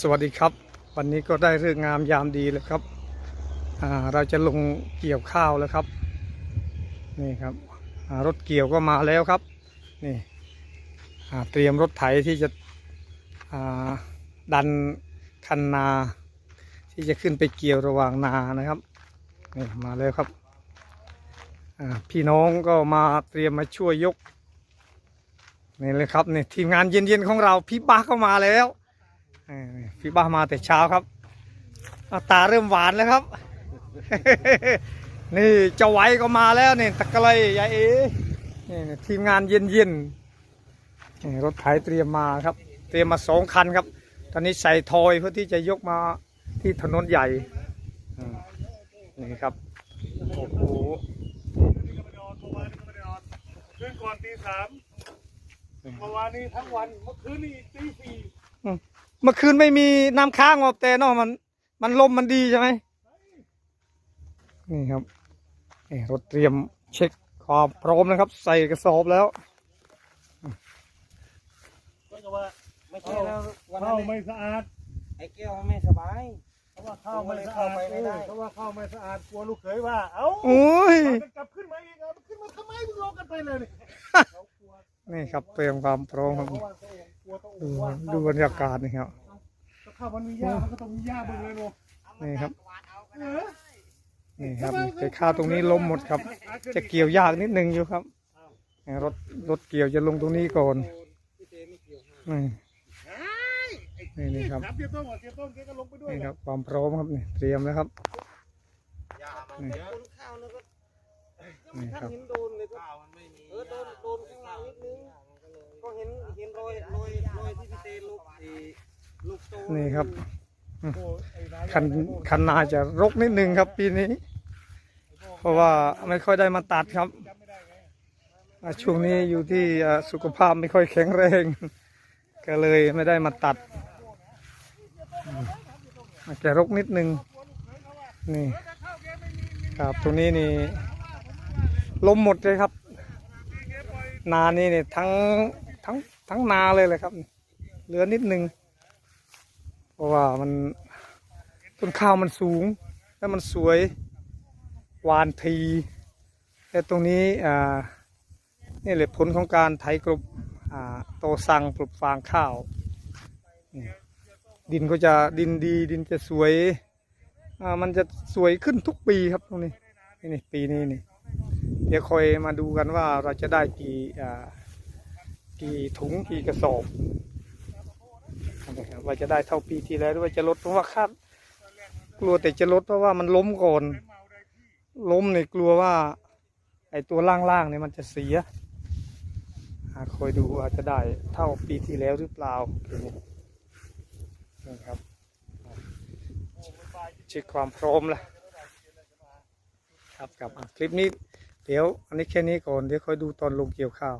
สวัสดีครับ วันนี้ก็ได้เรื่องงามยามดีแล้วครับเราจะลงเกี่ยวข้าวแล้วครับ นี่ครับรถเกี่ยวก็มาแล้วครับ นี่เตรียมรถไถที่จะดันคันนา ที่จะขึ้นไปเกี่ยวระหว่างนานะครับนี่มาแล้วครับพี่น้องก็มาเตรียมมาช่วยยกนี่เลยครับนี่ทีมงานเย็นๆของเราพี่บ้าก็มาแล้ว พี่บ้ามาแต่เช้าครับอะตาเริ่มหวานแล้วครับ นี่เจ้าไว้ก็มาแล้วนี่ตะกะเลยยายเอ๋นี่ทีมงานเย็นเย็นๆนี่รถไถเตรียมมาครับ เตรียมมาสองคันครับ ตอนนี้ใส่ทอยเพื่อที่จะยกมาที่ถนนใหญ่อืมนี่ครับโอ้โหนี่ก็ไม่ได้นอนเมื่อวานนี่ก็ไม่ได้นอนคืนก่อนตีสามเมื่อวานนี้ทั้งวันเมื่อคืนนี้ตีสี่ เมื่อคืนไม่มีน้ำค้างหรอกแต่เนอะมัน มันลมมันดีใช่ไหมนี่ครับนี่รถเตรียมเช็คความพร้อมนะครับ ใส่กระสอบแล้วก็ว่าไม่ใช่แล้ววันนั้ข้าวนไม่สะอาดไอ้แก้วมันไม่สบายเพราะว่าข้าวไม่สะอาดเข้าไปไม่ได้เพราะว่าข้าวไม่สะอาดกลัวลูกเขยว่า เอ้าโอ้ยมันกลับขึ้นมาอีกเอามันขึ้นมาทำไมมึงลงกันไปเลยนี่นี่ครับเตรียมความพร้อมครับ เพราะว่าตัวเองกลัวตัวเอดูงว่าดูบรรยากาศนี่ครับถ้าข้าวมันมีหญ้ามันก็ต้องมีหญ้าเบิ่งเลยเนาะนี่ครับเออนี่ครับแต่ข้าวตรงนี้ล้มหมดครับ จะเกี่ยวยากนิดนึงอยู่ครับนี่รถรถเกี่ยวจะลงตรงนี้ก่อนนี่นี่นี่ครับครับเตรียมต้นก่อนเตรียมต้นแกก็ลงไปด้วยนี่แหคละรับความพร้อมครับนี่เตรียมแล้วครับนี่คนข้าวนึกว่ายังไม่นี่ทันครับเห็นโดนเลยก็เออโดนโดนข้างล่างนิดนึง นี่ครับโอ้ไอ้นายคันคันนาจะรกนิดนึงครับปีนี้ เพราะว่าไม่ค่อยได้มาตัดครับอ่าช่วงนี้อยู่ที่อ่าสุขภาพไม่ค่อยแข็งแรง ก็เลยไม่ได้มาตัดอืมอาจจะรกนิดนึงนี่ ครับตรงนี้นี่ลมหมดเลยครับ นานี่เนี่ยทั้งทั้งทั้งนาเลยเลยครับ เหลือนิดนึง เพราะว่ามันต้นข้าวมันสูง แล้วมันสวยหวานทีแต่ตรงนี้อ่านี่แหละผลของการไถกลบอ่าโตสังปลูกฟางข้าว ดินก็จะดินดีดินจะสวยอ่ามันจะสวยขึ้นทุกปีครับตรงนี้นี่นปีนี้นี่เดี๋ยวคอยมาดูกันว่าเราจะได้กี่อ่ากี่ถุงกี่กระสอบ นะครับว่าจะได้เท่าปีที่แล้วหรือว่าจะลดเพราะว่าคาดกลัวแต่จะลดเพราะว่ามันล้มก่อนล้มเนี่ยกลัวว่า ไอตัวล่างๆเนี่ยมันจะเสียคอยดูว่าจะได้เท่าปีที่แล้วหรือเปล่านะครับเช็คความพร้อมแล้วครับครับคลิปนี้ เดี๋ยวอันนี้แค่นี้ก่อนเดี๋ยวคอยดูตอนลงเกี่ยวข้าว